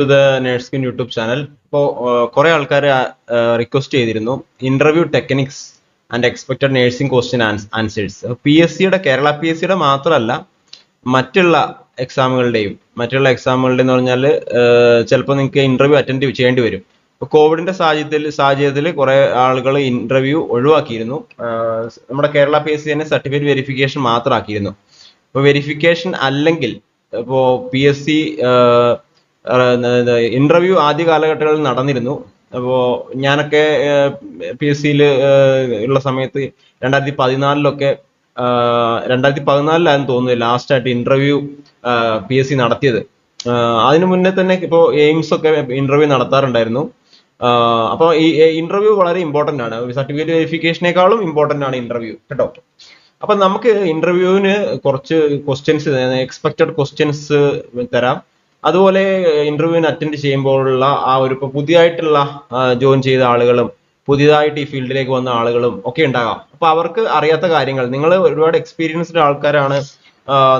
To the Nurse Queen YouTube channel ഇപ്പോൾ കുറെ ആൾക്കാർ റിക്വസ്റ്റ് ചെയ്തിരുന്നു. Interview techniques and expected nursing question answers P S സിയുടെ Kerala P S സിയുടെ മാത്രമല്ല മറ്റുള്ള എക്സാമുകളുടെയും മറ്റുള്ള എക്സാമുകളുടെ എന്ന് പറഞ്ഞാൽ ചിലപ്പോൾ നിങ്ങൾക്ക് ഇന്റർവ്യൂ അറ്റൻഡ് ചെയ്യേണ്ടി വരും. കോവിഡിന്റെ സാഹചര്യത്തിൽ സാഹചര്യത്തിൽ കുറെ ആളുകൾ ഇന്റർവ്യൂ ഒഴിവാക്കിയിരുന്നു. നമ്മുടെ കേരള പി എസ് സി തന്നെ സർട്ടിഫിക്കറ്റ് വെരിഫിക്കേഷൻ മാത്രമാക്കിയിരുന്നു. ഇപ്പോൾ വെരിഫിക്കേഷൻ അല്ലെങ്കിൽ ഇപ്പോൾ പി എസ് സി ഇന്റർവ്യൂ ആദ്യ കാലഘട്ടങ്ങളിൽ നടന്നിരുന്നു. അപ്പോൾ ഞാനൊക്കെ പി എസ് സിയിൽ ഉള്ള സമയത്ത് രണ്ടായിരത്തി പതിനാലിലൊക്കെ രണ്ടായിരത്തി പതിനാലിലായിരുന്നു തോന്നുന്നു ലാസ്റ്റ് ആയിട്ട് ഇന്റർവ്യൂ പി എസ് സി നടത്തിയത്. അതിനു മുന്നേ തന്നെ ഇപ്പോൾ എയിംസ് ഒക്കെ ഇന്റർവ്യൂ നടത്താറുണ്ടായിരുന്നു. അപ്പോൾ ഈ ഇന്റർവ്യൂ വളരെ ഇമ്പോർട്ടന്റ് ആണ്. സർട്ടിഫിക്കറ്റ് വെരിഫിക്കേഷനേക്കാളും ഇമ്പോർട്ടന്റ് ആണ് ഇന്റർവ്യൂ കേട്ടോ? അപ്പൊ നമുക്ക് ഇന്റർവ്യൂവിന് കുറച്ച് ക്വസ്റ്റ്യൻസ് എക്സ്പെക്റ്റഡ് ക്വസ്റ്റ്യൻസ് തരാം. അതുപോലെ ഇന്റർവ്യൂവിന് അറ്റൻഡ് ചെയ്യുമ്പോഴുള്ള ആ ഒരു ഇപ്പൊ പുതിയതായിട്ടുള്ള ജോയിൻ ചെയ്ത ആളുകളും പുതിയതായിട്ട് ഈ ഫീൽഡിലേക്ക് വന്ന ആളുകളും ഒക്കെ ഉണ്ടാകാം. അപ്പൊ അവർക്ക് അറിയാത്ത കാര്യങ്ങൾ. നിങ്ങൾ ഒരുപാട് എക്സ്പീരിയൻസ്ഡ് ആൾക്കാരാണ്.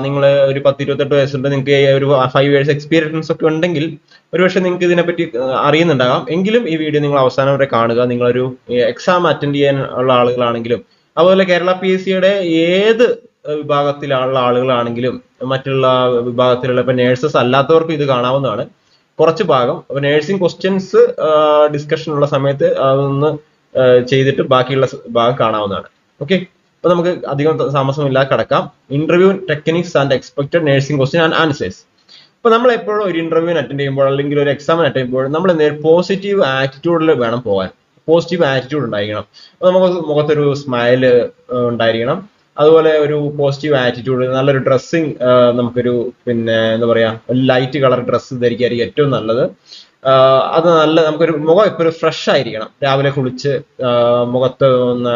നിങ്ങൾ ഒരു പത്ത് ഇരുപത്തെട്ട് വയസ്സുണ്ട് നിങ്ങൾക്ക് ഒരു ഫൈവ് ഇയേഴ്സ് എക്സ്പീരിയൻസ് ഒക്കെ ഉണ്ടെങ്കിൽ ഒരുപക്ഷെ നിങ്ങൾക്ക് ഇതിനെപ്പറ്റി അറിയുന്നുണ്ടാകാം. എങ്കിലും ഈ വീഡിയോ നിങ്ങൾ അവസാനം വരെ കാണുക. നിങ്ങളൊരു എക്സാം അറ്റൻഡ് ചെയ്യാൻ ഉള്ള ആളുകളാണെങ്കിലും. അതുപോലെ കേരള പി എസ് സിയുടെ ഏത് വിഭാഗത്തിലുള്ള ആളുകളാണെങ്കിലും മറ്റുള്ള വിഭാഗത്തിലുള്ള ഇപ്പൊ നേഴ്സസ് അല്ലാത്തവർക്കും ഇത് കാണാവുന്നതാണ്. കുറച്ച് ഭാഗം നേഴ്സിംഗ് ക്വസ്റ്റ്യൻസ് ഡിസ്കഷൻ ഉള്ള സമയത്ത് അതൊന്ന് ചെയ്തിട്ട് ബാക്കിയുള്ള ഭാഗം കാണാവുന്നതാണ്. ഓക്കെ അപ്പൊ നമുക്ക് അധികം താമസമില്ലാതെ കടക്കാം. Interview techniques and expected nursing question and answers അപ്പൊ നമ്മൾ എപ്പോഴും ഒരു ഇന്റർവ്യൂവിന് അറ്റൻഡ് ചെയ്യുമ്പോൾ അല്ലെങ്കിൽ ഒരു എക്സാമിന് അറ്റൻഡ് ചെയ്യുമ്പോൾ നമ്മൾ എന്തെങ്കിലും പോസിറ്റീവ് ആറ്റിറ്റ്യൂഡിൽ വേണം പോകാൻ. പോസിറ്റീവ് ആറ്റിറ്റ്യൂഡ് ഉണ്ടായിരിക്കണം. അപ്പൊ നമുക്ക് മുഖത്തൊരു സ്മൈൽ ഉണ്ടായിരിക്കണം. അതുപോലെ ഒരു പോസിറ്റീവ് ആറ്റിറ്റ്യൂഡ് നല്ലൊരു ഡ്രസ്സിങ് നമുക്കൊരു പിന്നെ എന്താ പറയാ ഒരു ലൈറ്റ് കളർ ഡ്രസ്സ് ധരിക്കായിരിക്കും ഏറ്റവും നല്ലത്. അത് നല്ല നമുക്കൊരു മുഖം എപ്പോഴും ഫ്രഷ് ആയിരിക്കണം. രാവിലെ കുളിച്ച് മുഖത്ത് ഒന്ന്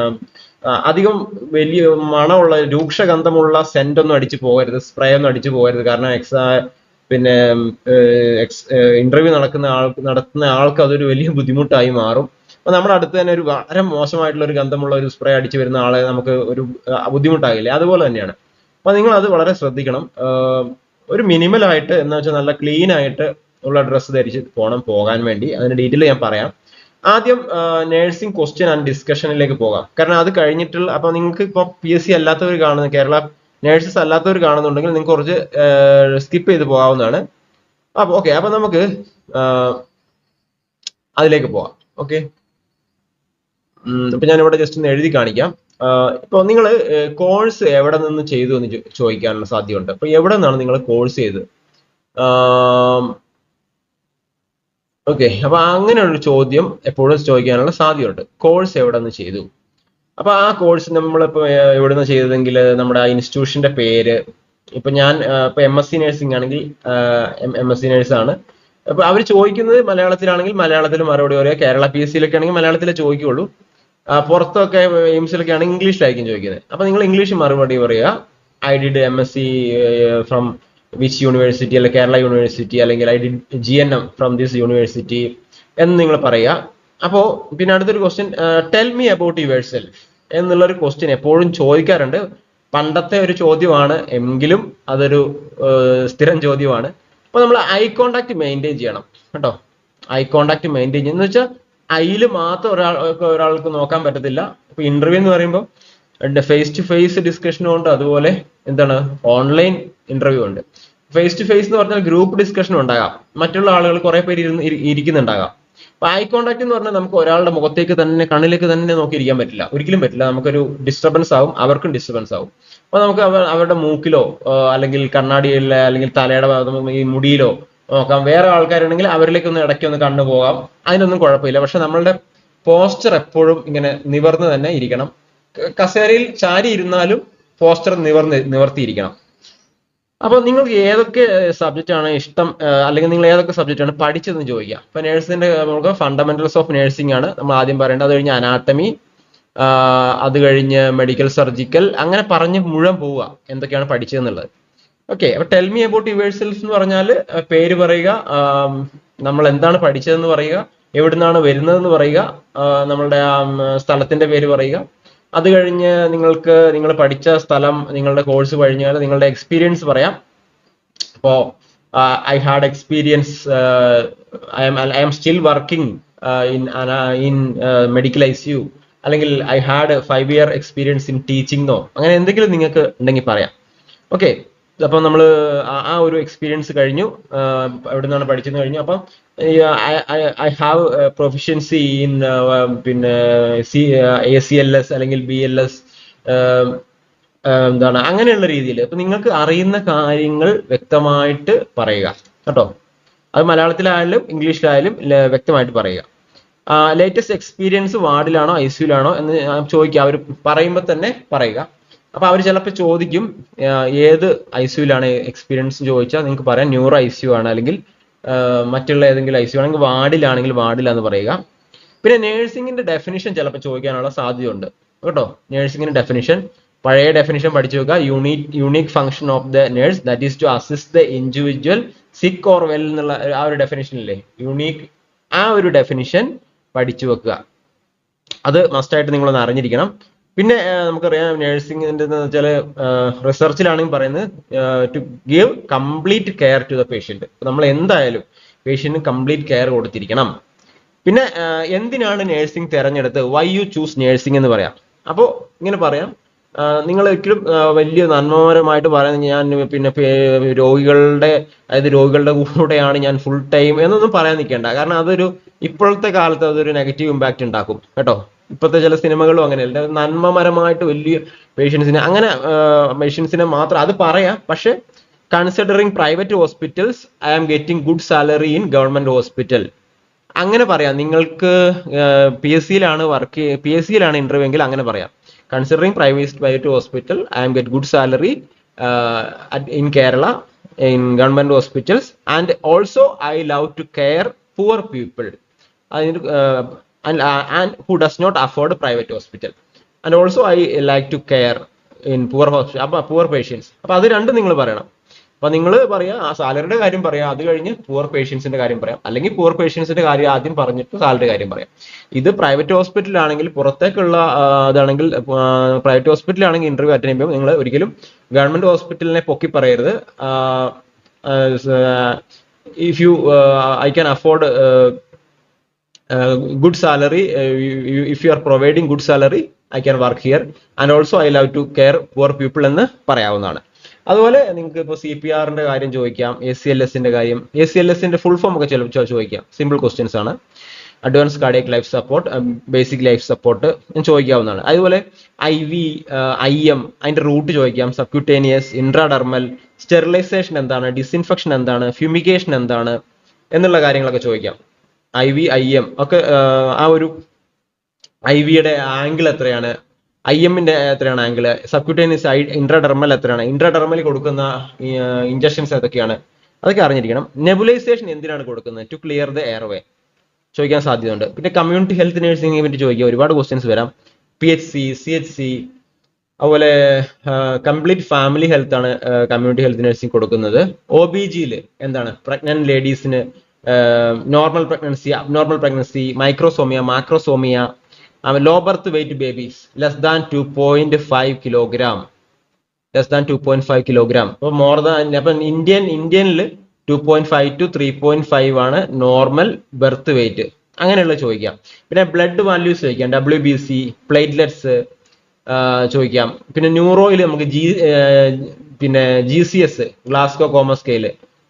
അധികം വലിയ മണമുള്ള രൂക്ഷഗന്ധമുള്ള സെന്റ് ഒന്നും അടിച്ചു പോകരുത് സ്പ്രേ ഒന്നും അടിച്ചു പോകരുത്. കാരണം എക്സാ പിന്നെ ഇന്റർവ്യൂ നടക്കുന്ന ആൾ നടത്തുന്ന ആൾക്ക് അതൊരു വലിയ ബുദ്ധിമുട്ടായി മാറും. അപ്പൊ നമ്മുടെ അടുത്ത് തന്നെ ഒരു വളരെ മോശമായിട്ടുള്ള ഒരു ഗന്ധമുള്ള ഒരു സ്പ്രേ അടിച്ചു വരുന്ന ആളെ നമുക്ക് ഒരു ബുദ്ധിമുട്ടാകില്ലേ? അതുപോലെ തന്നെയാണ്. അപ്പൊ നിങ്ങൾ അത് വളരെ ശ്രദ്ധിക്കണം. ഒരു മിനിമൽ ആയിട്ട് എന്ന് വെച്ചാൽ നല്ല ക്ലീൻ ആയിട്ട് ഉള്ള ഡ്രസ്സ് ധരിച്ച് പോകണം പോകാൻ വേണ്ടി. അതിന്റെ ഡീറ്റെയിൽ ഞാൻ പറയാം. ആദ്യം നേഴ്സിംഗ് ക്വസ്റ്റ്യൻ ആൻഡ് ഡിസ്കഷനിലേക്ക് പോകാം. കാരണം അത് കഴിഞ്ഞിട്ടുള്ള അപ്പൊ നിങ്ങൾക്ക് ഇപ്പൊ പി എസ് സി അല്ലാത്തവർ കാണുന്ന കേരള നേഴ്സസ് അല്ലാത്തവർ കാണുന്നുണ്ടെങ്കിൽ നിങ്ങൾക്ക് കുറച്ച് സ്കിപ്പ് ചെയ്ത് പോകാവുന്നതാണ്. അപ്പൊ ഓക്കെ അപ്പൊ നമുക്ക് അതിലേക്ക് പോവാം ഓക്കെ ഇപ്പൊ ഞാൻ ഇവിടെ ജസ്റ്റ് ഒന്ന് എഴുതി കാണിക്കാം. ഇപ്പൊ നിങ്ങൾ കോഴ്സ് എവിടെ നിന്ന് ചെയ്തു എന്ന് ചോദിക്കാനുള്ള സാധ്യതയുണ്ട്. അപ്പോൾ എവിടെ നിന്നാണ് നിങ്ങൾ കോഴ്സ് ചെയ്ത് ഓക്കെ അപ്പൊ അങ്ങനെ ഒരു ചോദ്യം എപ്പോഴും ചോദിക്കാനുള്ള സാധ്യതയുണ്ട്. കോഴ്സ് എവിടെ നിന്ന് ചെയ്തു? അപ്പൊ ആ കോഴ്സ് നമ്മളിപ്പോ എവിടെ നിന്ന് ചെയ്തതെങ്കിൽ നമ്മുടെ ആ ഇൻസ്റ്റിറ്റ്യൂഷന്റെ പേര്. ഇപ്പൊ ഞാൻ ഇപ്പൊ എം എസ് സി നഴ്സിംഗ് ആണെങ്കിൽ എം എസ് സി നേഴ്സ് ആണ്. അപ്പൊ അവർ ചോദിക്കുന്നത് മലയാളത്തിലാണെങ്കിൽ മലയാളത്തിൽ മറുപടി പറയുക. കേരള പി എസ് സിയിലൊക്കെ ആണെങ്കിൽ മലയാളത്തിലേ ചോദിക്കുള്ളൂ പുറത്തൊക്കെ എയിംസിലൊക്കെ ആണെങ്കിൽ ഇംഗ്ലീഷിലായിരിക്കും ചോദിക്കുന്നത്. അപ്പൊ നിങ്ങൾ ഇംഗ്ലീഷ് മറുപടി പറയുക. I did M S C from which university അല്ലെങ്കിൽ കേരള യൂണിവേഴ്സിറ്റി അല്ലെങ്കിൽ I did G N M from this university എന്ന് നിങ്ങൾ പറയുക. അപ്പോൾ പിന്നെ അടുത്തൊരു question tell me about yourself എന്നുള്ളൊരു ക്വസ്റ്റ്യൻ എപ്പോഴും ചോദിക്കാറുണ്ട്. പണ്ടത്തെ ഒരു ചോദ്യമാണ് എങ്കിലും അതൊരു സ്ഥിരം ചോദ്യമാണ്. അപ്പൊ നമ്മൾ ഐ കോണ്ടാക്ട് മെയിന്റെയിൻ ചെയ്യണം കേട്ടോ. ഐ കോണ്ടാക്ട് മെയിന്റെയിൻ ചെയ്യുന്ന വെച്ചാൽ ഐയിൽ മാത്രം ഒരാൾ ഒരാൾക്ക് നോക്കാൻ പറ്റത്തില്ല. ഇപ്പൊ ഇന്റർവ്യൂ എന്ന് പറയുമ്പോൾ ഫേസ് ടു ഫേസ് ഡിസ്കഷൻ ഉണ്ട്. അതുപോലെ എന്താണ് ഓൺലൈൻ ഇന്റർവ്യൂ ഉണ്ട്. ഫേസ് ടു ഫേസ് എന്ന് പറഞ്ഞാൽ ഗ്രൂപ്പ് ഡിസ്കഷൻ ഉണ്ടാകാം. മറ്റുള്ള ആളുകൾ കുറെ പേര് ഇരുന്ന് ഇരിക്കുന്നുണ്ടാകാം. അപ്പൊ ഐ കോണ്ടാക്ട് എന്ന് പറഞ്ഞാൽ നമുക്ക് ഒരാളുടെ മുഖത്തേക്ക് തന്നെ കണ്ണിലേക്ക് തന്നെ നോക്കിയിരിക്കാൻ പറ്റില്ല. ഒരിക്കലും പറ്റില്ല. നമുക്കൊരു ഡിസ്റ്റർബൻസ് ആവും. അവർക്കും ഡിസ്റ്റർബൻസ് ആവും. അപ്പൊ നമുക്ക് അവരുടെ മൂക്കിലോ അല്ലെങ്കിൽ കണ്ണാടിയിലെ അല്ലെങ്കിൽ തലയുടെ ഈ മുടിയിലോ നോക്കാം. വേറെ ആൾക്കാരുണ്ടെങ്കിൽ അവരിലേക്ക് ഒന്ന് ഇടയ്ക്ക് ഒന്ന് കണ്ണു പോകാം. അതിനൊന്നും കുഴപ്പമില്ല. പക്ഷെ നമ്മളുടെ പോസ്റ്റർ എപ്പോഴും ഇങ്ങനെ നിവർന്ന് തന്നെ ഇരിക്കണം. കസേരയിൽ ചാരി ഇരുന്നാലും പോസ്റ്റർ നിവർന്ന് നിവർത്തിയിരിക്കണം. അപ്പൊ നിങ്ങൾക്ക് ഏതൊക്കെ സബ്ജക്റ്റ് ആണ് ഇഷ്ടം? അല്ലെങ്കിൽ നിങ്ങൾ ഏതൊക്കെ സബ്ജക്റ്റ് ആണ് പഠിച്ചതെന്ന് ചോദിക്കാം. ഇപ്പൊ നേഴ്സിന്റെ നമുക്ക് ഫണ്ടമെന്റൽസ് ഓഫ് നേഴ്സിംഗ് ആണ് നമ്മൾ ആദ്യം പറയേണ്ടത്. അത് കഴിഞ്ഞ് അനാട്ടമി അത് കഴിഞ്ഞ് മെഡിക്കൽ സർജിക്കൽ അങ്ങനെ പറഞ്ഞ് മുഴുവൻ പോവുക. എന്തൊക്കെയാണ് പഠിച്ചതെന്നുള്ളത്. ഓക്കെ അപ്പൊ tell me about yourself എന്ന് പറഞ്ഞാൽ പേര് പറയുക നമ്മൾ എന്താണ് പഠിച്ചതെന്ന് പറയുക എവിടുന്നാണ് വരുന്നതെന്ന് പറയുക നമ്മളുടെ സ്ഥലത്തിന്റെ പേര് പറയുക. അത് കഴിഞ്ഞ് നിങ്ങൾക്ക് നിങ്ങൾ പഠിച്ച സ്ഥലം നിങ്ങളുടെ കോഴ്സ് കഴിഞ്ഞാൽ നിങ്ങളുടെ എക്സ്പീരിയൻസ് പറയാം. അപ്പോ I had experience I'm I'm still working in in medical I C U അല്ലെങ്കിൽ I had five year experience in ടീച്ചിങ്ങോ അങ്ങനെ എന്തെങ്കിലും നിങ്ങൾക്ക് ഉണ്ടെങ്കിൽ പറയാം. ഓക്കെ അപ്പം നമ്മൾ ആ ഒരു എക്സ്പീരിയൻസ് കഴിഞ്ഞു. അവിടെ നിന്നാണ് പഠിച്ചെന്ന് കഴിഞ്ഞു. അപ്പം ഐ ഹാവ് പ്രൊഫിഷ്യൻസി ഇൻ പിന്നെ C A C L S അല്ലെങ്കിൽ ബി എൽ എസ് എന്താണ് അങ്ങനെയുള്ള രീതിയിൽ അപ്പൊ നിങ്ങൾക്ക് അറിയുന്ന കാര്യങ്ങൾ വ്യക്തമായിട്ട് പറയുക. കേട്ടോ? അത് മലയാളത്തിലായാലും ഇംഗ്ലീഷിലായാലും വ്യക്തമായിട്ട് പറയുക. ലേറ്റസ്റ്റ് എക്സ്പീരിയൻസ് വാർഡിലാണോ ഐ സിയുലാണോ എന്ന് ചോദിക്കുക അവർ പറയുമ്പോൾ തന്നെ പറയുക. അപ്പൊ അവർ ചിലപ്പോൾ ചോദിക്കും ഏത് ഐ സിയുലാണ് എക്സ്പീരിയൻസ് ചോദിച്ചാൽ നിങ്ങൾക്ക് പറയാം ന്യൂറോ ഐ സിയു ആണ് അല്ലെങ്കിൽ മറ്റുള്ള ഏതെങ്കിലും ഐ സിയു ആണെങ്കിൽ വാർഡിലാണെങ്കിൽ വാർഡിലാന്ന് പറയുക. പിന്നെ നേഴ്സിംഗിന്റെ ഡെഫിനിഷൻ ചിലപ്പോൾ ചോദിക്കാനുള്ള സാധ്യതയുണ്ട്. കേട്ടോ? നേഴ്സിംഗിന്റെ ഡെഫിനിഷൻ പഴയ ഡെഫിനിഷൻ പഠിച്ചു വെക്കുക. Unique unique function of the nurse that is to assist the individual sick or well എന്നുള്ള ആ ഒരു ഡെഫിനിഷൻ ഇല്ലേ? യൂണിക് ആ ഒരു ഡെഫിനിഷൻ പഠിച്ചു വെക്കുക. അത് മസ്റ്റായിട്ട് നിങ്ങളൊന്ന് അറിഞ്ഞിരിക്കണം. പിന്നെ നമുക്കറിയാം നഴ്സിംഗിന്റെ വെച്ചാൽ റിസർച്ചിലാണെങ്കിൽ പറയുന്നത് to give complete care to the patient നമ്മൾ എന്തായാലും പേഷ്യന്റിന് കംപ്ലീറ്റ് കെയർ കൊടുത്തിരിക്കണം. പിന്നെ എന്തിനാണ് നഴ്സിംഗ് തിരഞ്ഞെടുത്ത്? വൈ യു ചൂസ് നഴ്സിംഗ് എന്ന് പറയാം. അപ്പോൾ ഇങ്ങനെ പറയാം. നിങ്ങൾ ഒരിക്കലും വലിയ നന്മപരമായിട്ട് പറയുന്നത് ഞാൻ പിന്നെ രോഗികളുടെ അതായത് രോഗികളുടെ കൂടെയാണ് ഞാൻ ഫുൾ ടൈം എന്നൊന്നും പറയാൻ നിൽക്കേണ്ട. കാരണം അതൊരു ഇപ്പോഴത്തെ കാലത്ത് അതൊരു നെഗറ്റീവ് ഇമ്പാക്റ്റ് ഉണ്ടാക്കും. കേട്ടോ? ഇപ്പോഴത്തെ ചില സിനിമകളും അങ്ങനെയല്ല. നന്മമരമായിട്ട് വലിയ പേഷ്യൻസിനെ അങ്ങനെ പേഷ്യൻസിനെ മാത്രം അത് പറയാം. പക്ഷെ considering private hospitals I am getting good salary in government hospital അങ്ങനെ പറയാം. നിങ്ങൾക്ക് പി എസ് സിയിലാണ് വർക്ക് പി എസ് സിയിലാണ് ഇന്റർവ്യൂ എങ്കിൽ അങ്ങനെ പറയാം. Considering private private hospital I am get good salary in Kerala in government hospitals and also I love to care poor people അതിന് and who does not afford private hospital and also I like to care in poor hospital അപ്പൊ poor patients. അപ്പൊ അത് രണ്ടും നിങ്ങൾ പറയണം. അപ്പൊ നിങ്ങൾ പറയാ ആ സാലറിയുടെ കാര്യം പറയാം അത് കഴിഞ്ഞ് പുവർ പേഷ്യൻസിന്റെ കാര്യം പറയാം. അല്ലെങ്കിൽ പുവർ പേഷ്യൻസിന്റെ കാര്യം ആദ്യം പറഞ്ഞിട്ട് സാലറി കാര്യം പറയാം. ഇത് പ്രൈവറ്റ് ഹോസ്പിറ്റലാണെങ്കിൽ പുറത്തേക്കുള്ള അതാണെങ്കിൽ പ്രൈവറ്റ് ഹോസ്പിറ്റലാണെങ്കിൽ ഇന്റർവ്യൂ അറ്റൻഡ് ചെയ്യുമ്പോൾ നിങ്ങൾ ഒരിക്കലും ഗവൺമെന്റ് ഹോസ്പിറ്റലിനെ പൊക്കി പറയരുത്. If you I can afford good salary if you are providing good salary I can work here and also I love to care poor people എന്ന് പറയാവുന്നതാണ്. അതുപോലെ നിങ്ങൾക്ക് ഇപ്പോൾ സി പി ആറിന്റെ കാര്യം ചോദിക്കാം എ സി എൽ എസിന്റെ കാര്യം. എ സി എൽ എസിന്റെ ഫുൾ ഫോം ഒക്കെ ചിലപ്പോൾ ചോദിക്കാം. സിമ്പിൾ ക്വസ്റ്റ്യൻസ് ആണ്. Advance cardiac life support basic life support ചോദിക്കാവുന്നതാണ്. അതുപോലെ ഐ വി ഐ എം അതിന്റെ റൂട്ട് ചോദിക്കാം. സബ്ക്യൂട്ടേനിയസ് ഇൻട്രാഡർമൽ സ്റ്റെറിലൈസേഷൻ എന്താണ്? ഡിസ്ഇൻഫെക്ഷൻ എന്താണ്? ഫ്യൂമിഗേഷൻ എന്താണ്? എന്നുള്ള കാര്യങ്ങളൊക്കെ ചോദിക്കാം. ഐ വി ഐ എം ഒക്കെ ആ, ഒരു ഐ വിയുടെ ആംഗിൾ എത്രയാണ്? ഐ എമ്മിന്റെ എത്രയാണ് ആംഗിൾ സബ്ക്യൂട്ടേനിയസ് ഇൻട്രാഡെർമൽ എത്രയാണ്? ഇൻട്രാഡെർമൽ കൊടുക്കുന്ന ഇഞ്ചക്ഷൻസ് ഏതൊക്കെയാണ്? അതൊക്കെ അറിഞ്ഞിരിക്കണം. നെബുലൈസേഷൻ എന്തിനാണ് കൊടുക്കുന്നത്? ടു ക്ലിയർ ദ എയർവേ ചോദിക്കാൻ സാധ്യതയുണ്ട്. പിന്നെ കമ്മ്യൂണിറ്റി ഹെൽത്ത് നഴ്സിംഗിനെ പറ്റി ചോദിക്കുക ഒരുപാട് ക്വസ്റ്റ്യൻസ് വരാം. P H C C H C അതുപോലെ കംപ്ലീറ്റ് ഫാമിലി ഹെൽത്ത് ആണ് കമ്മ്യൂണിറ്റി ഹെൽത്ത് നഴ്സിംഗ് കൊടുക്കുന്നത്. ഒ ബി ജിയിൽ എന്താണ്? പ്രഗ്നന്റ് ലേഡീസിന് normal pregnancy abnormal pregnancy microsomia macrosomia low birth weight babies less than two point five kilogram less than two point five kilogram അപ്പോൾ more than അപ്പം Indian ഇന്ത്യനിൽ two point five to three point five ആണ് normal birth weight അങ്ങനെയുള്ള ചോദിക്കാം. പിന്നെ blood values ചോദിക്കാം. W B C platelets ചോദിക്കാം. പിന്നെ ന്യൂറോയിൽ നമുക്ക് ജി പിന്നെ G C S Glasgow coma scale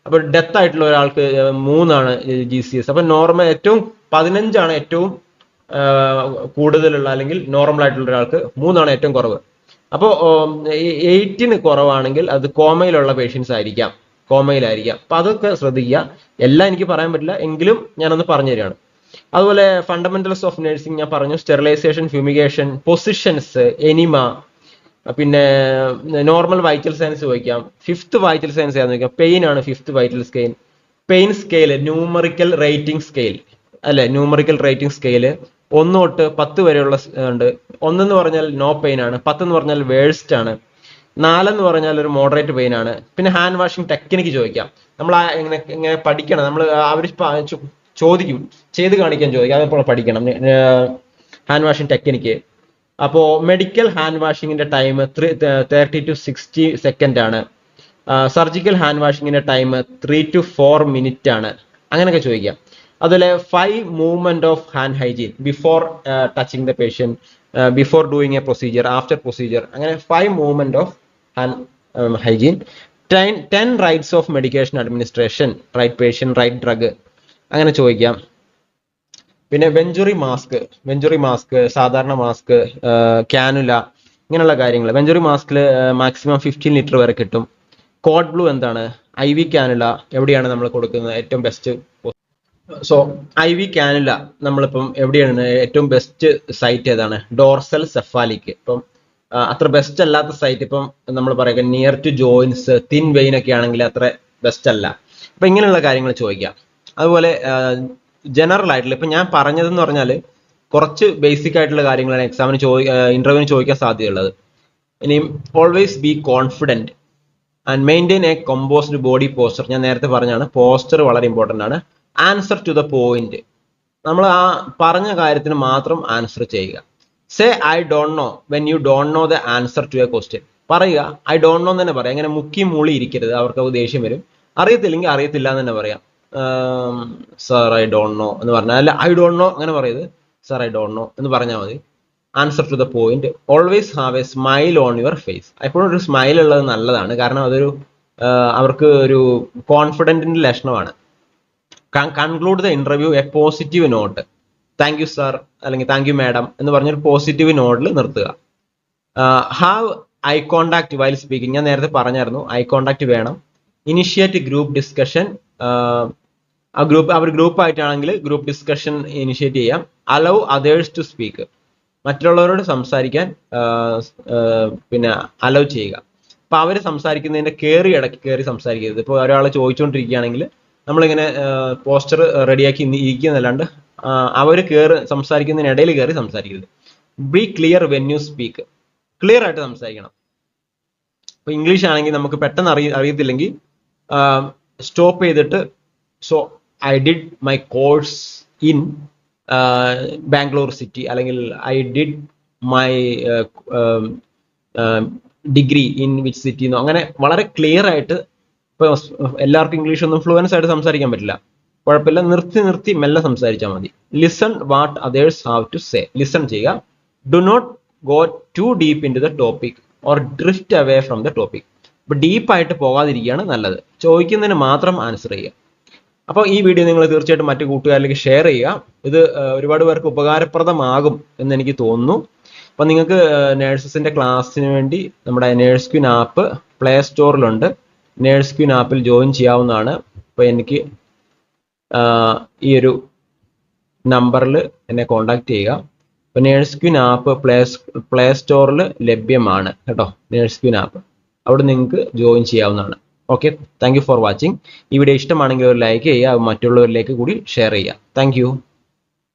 അപ്പൊ ഡെത്ത് ആയിട്ടുള്ള ഒരാൾക്ക് മൂന്നാണ് ജി സി എസ് അപ്പൊ നോർമൽ ഏറ്റവും പതിനഞ്ചാണ് ഏറ്റവും കൂടുതലുള്ള അല്ലെങ്കിൽ നോർമൽ ആയിട്ടുള്ള ഒരാൾക്ക് മൂന്നാണ് ഏറ്റവും കുറവ്. അപ്പോൾ എയ്റ്റിന് കുറവാണെങ്കിൽ അത് കോമയിലുള്ള പേഷ്യൻസ് ആയിരിക്കാം. കോമയിലായിരിക്കാം. അപ്പൊ അതൊക്കെ ശ്രദ്ധിക്കുക. എല്ലാം എനിക്ക് പറയാൻ പറ്റില്ല. എങ്കിലും ഞാനൊന്ന് പറഞ്ഞു തരികയാണ്. അതുപോലെ ഫണ്ടമെന്റൽസ് ഓഫ് നഴ്സിംഗ് ഞാൻ പറഞ്ഞു. സ്റ്റെറിലൈസേഷൻ ഫ്യൂമിഗേഷൻ പൊസിഷൻസ് എനിമ പിന്നെ നോർമൽ വൈറ്റൽ സയൻസ് ചോദിക്കാം. ഫിഫ്ത്ത് വൈറ്റൽ സയൻസ് ഏതാണെന്ന് ചോദിക്കാം. പെയിൻ ആണ് fifth vital scale pain scale numerical rating scale അല്ലെ? ന്യൂമറിക്കൽ റേറ്റിംഗ് സ്കെയിൽ ഒന്ന് തൊട്ട് പത്ത് വരെയുള്ള ഉണ്ട്. ഒന്നെന്ന് പറഞ്ഞാൽ നോ പെയിൻ ആണ്. പത്തെന്ന് പറഞ്ഞാൽ വേഴ്സ്റ്റ് ആണ്. നാലെന്ന് പറഞ്ഞാൽ ഒരു മോഡറേറ്റ് പെയിൻ ആണ്. പിന്നെ ഹാൻഡ് വാഷിംഗ് ടെക്നിക്ക് ചോദിക്കാം. നമ്മൾ എങ്ങനെ എങ്ങനെ പഠിക്കണം? നമ്മൾ അവർ ചോദിക്കും. ചെയ്ത് കാണിക്കാൻ ചോദിക്കാം. അതിപ്പോൾ പഠിക്കണം. ഹാൻഡ് വാഷിംഗ് ടെക്നിക്ക് അപ്പോൾ medical hand വാഷിങ്ങിന്റെ time three thirty to sixty second ആണ്. Surgical hand വാഷിങ്ങിന്റെ time three to four minute ആണ്. അങ്ങനെയൊക്കെ ചോദിക്കാം. അതുപോലെ five movement of hand hygiene before touching the patient before doing a procedure after procedure അങ്ങനെ five movement of hand hygiene ten ten rights of medication administration right patient right drug അങ്ങനെ ചോദിക്കാം. പിന്നെ venturi mask venturi mask സാധാരണ mask cannula ഇങ്ങനെയുള്ള കാര്യങ്ങൾ venturi മാസ്കിൽ maximum fifteen litre വരെ കിട്ടും. കോഡ് ബ്ലൂ എന്താണ്? ഐ വി ക്യാനുല എവിടെയാണ് നമ്മൾ കൊടുക്കുന്നത്? ഏറ്റവും best so I V cannula നമ്മളിപ്പം എവിടെയാണ്? ഏറ്റവും ബെസ്റ്റ് സൈറ്റ് ഏതാണ്? Dorsal cephalic. ഇപ്പം അത്ര ബെസ്റ്റ് അല്ലാത്ത സൈറ്റ് ഇപ്പം നമ്മൾ പറയുക near to joints thin vein ഒക്കെ ആണെങ്കിൽ അത്ര ബെസ്റ്റ് അല്ല. അപ്പൊ ഇങ്ങനെയുള്ള കാര്യങ്ങൾ ചോദിക്കാം. അതുപോലെ ജനറൽ ആയിട്ടുള്ള ഇപ്പൊ ഞാൻ പറഞ്ഞതെന്ന് പറഞ്ഞാൽ കുറച്ച് ബേസിക് ആയിട്ടുള്ള കാര്യങ്ങളാണ് എക്സാമിന് ചോദി ഇന്റർവ്യൂവിന് ചോദിക്കാൻ സാധ്യതയുള്ളത്. ഇനിയും always be confident and maintain a composed body posture ഞാൻ നേരത്തെ പറഞ്ഞാണ് പോസ്റ്റർ വളരെ ഇമ്പോർട്ടന്റ് ആണ്. ആൻസർ ടു ദ പോയിന്റ് നമ്മൾ ആ പറഞ്ഞ കാര്യത്തിന് മാത്രം ആൻസർ ചെയ്യുക. Say I don't know when you don't know the answer to a question പറയുക ഐ ഡോണ്ട് നോ എന്ന് തന്നെ പറയാം. അങ്ങനെ മുക്കി മൂളി ഇരിക്കരുത്. അവർക്ക് ദേഷ്യം വരും. അറിയത്തില്ലെങ്കിൽ അറിയത്തില്ല എന്ന് തന്നെ പറയാം. സാർ ഐ ഡോണ്ട് നോ എന്ന് പറഞ്ഞാൽ അല്ല ഐ ഡോണ്ട് നോ അങ്ങനെ പറയരുത് സാർ ഐ ഡോണ്ട് നോ എന്ന് പറഞ്ഞാൽ മതി. Answer to the point always have a smile on your face എപ്പോഴും ഒരു സ്മൈൽ ഉള്ളത് നല്ലതാണ്. കാരണം അതൊരു അവർക്ക് ഒരു കോൺഫിഡന്റിന്റെ ലക്ഷണമാണ്. Conclude the interview a positive note thank you sir അല്ലെങ്കിൽ താങ്ക് യു മാഡം എന്ന് പറഞ്ഞൊരു പോസിറ്റീവ് നോട്ടിൽ നിർത്തുക. Have eye contact while speaking ഞാൻ നേരത്തെ പറഞ്ഞായിരുന്നു ഐ കോണ്ടാക്ട് വേണം. ഇനിഷ്യേറ്റ് ഗ്രൂപ്പ് ഡിസ്കഷൻ ആ ഗ്രൂപ്പ് അവർ ഗ്രൂപ്പ് ആയിട്ടാണെങ്കിൽ ഗ്രൂപ്പ് ഡിസ്കഷൻ ഇനിഷ്യേറ്റ് ചെയ്യാം. അലൗ അതേഴ്സ് ടു സ്പീക്ക് മറ്റുള്ളവരോട് സംസാരിക്കാൻ പിന്നെ അലൗ ചെയ്യുക. അപ്പൊ അവർ സംസാരിക്കുന്നതിന്റെ കയറി ഇടയ്ക്ക് കയറി സംസാരിക്കരുത്. ഇപ്പോൾ ഒരാളെ ചോദിച്ചുകൊണ്ടിരിക്കുകയാണെങ്കിൽ നമ്മളിങ്ങനെ പോസ്റ്റർ റെഡിയാക്കി ഇരിക്കുന്നതല്ലാണ്ട് അവർ കയറി സംസാരിക്കുന്നതിനിടയിൽ കയറി സംസാരിക്കരുത്. Be clear when you speak clear ആയിട്ട് സംസാരിക്കണം. ഇപ്പൊ ഇംഗ്ലീഷ് ആണെങ്കിൽ നമുക്ക് പെട്ടെന്ന് അറിയ അറിയത്തില്ലെങ്കിൽ സ്റ്റോപ്പ് ചെയ്തിട്ട് so I did my course in Bangalore city അല്ലെങ്കിൽ I did my degree in which city എന്നോ അങ്ങനെ വളരെ ക്ലിയർ ആയിട്ട് ഇപ്പൊ എല്ലാവർക്കും ഇംഗ്ലീഷ് ഒന്നും ഫ്ലുവൻസ് ആയിട്ട് സംസാരിക്കാൻ പറ്റില്ല. കുഴപ്പമില്ല. നിർത്തി നിർത്തി മെല്ലെ സംസാരിച്ചാൽ മതി. Listen what others have to say listen ചെയ്യുക. Do not go too deep into the topic or drift away from the topic ഇപ്പൊ ഡീപ്പായിട്ട് പോകാതിരിക്കുകയാണ് നല്ലത്. ചോദിക്കുന്നതിന് മാത്രം ആൻസർ ചെയ്യുക. അപ്പോൾ ഈ വീഡിയോ നിങ്ങൾ തീർച്ചയായിട്ടും മറ്റു കൂട്ടുകാരിലേക്ക് ഷെയർ ചെയ്യുക. ഇത് ഒരുപാട് പേർക്ക് ഉപകാരപ്രദമാകും എന്ന് എനിക്ക് തോന്നുന്നു. അപ്പൊ നിങ്ങൾക്ക് നേഴ്സസിന്റെ ക്ലാസ്സിന് വേണ്ടി നമ്മുടെ നേഴ്സ് ക്യൂൻ ആപ്പ് പ്ലേ സ്റ്റോറിലുണ്ട് നേഴ്സ് ക്യൂൻ ആപ്പിൽ ജോയിൻ ചെയ്യാവുന്നതാണ്. അപ്പോൾ എനിക്ക് ഈ ഒരു നമ്പറിൽ എന്നെ കോൺടാക്ട് ചെയ്യുക. അപ്പോൾ Nurse Queen app Play Play സ്റ്റോറിൽ ലഭ്യമാണ് കേട്ടോ. നേഴ്സ് ക്യൂൻ ആപ്പ് അവിടെ നിങ്ങൾക്ക് ജോയിൻ ചെയ്യാവുന്നതാണ്. ഓക്കെ താങ്ക് ഫോർ വാച്ചിങ് ഈ വീഡിയോ ഇഷ്ടമാണെങ്കിൽ ഒരു ലൈക്ക് ചെയ്യുക മറ്റുള്ളവരിലേക്ക് കൂടി ഷെയർ ചെയ്യുക. താങ്ക്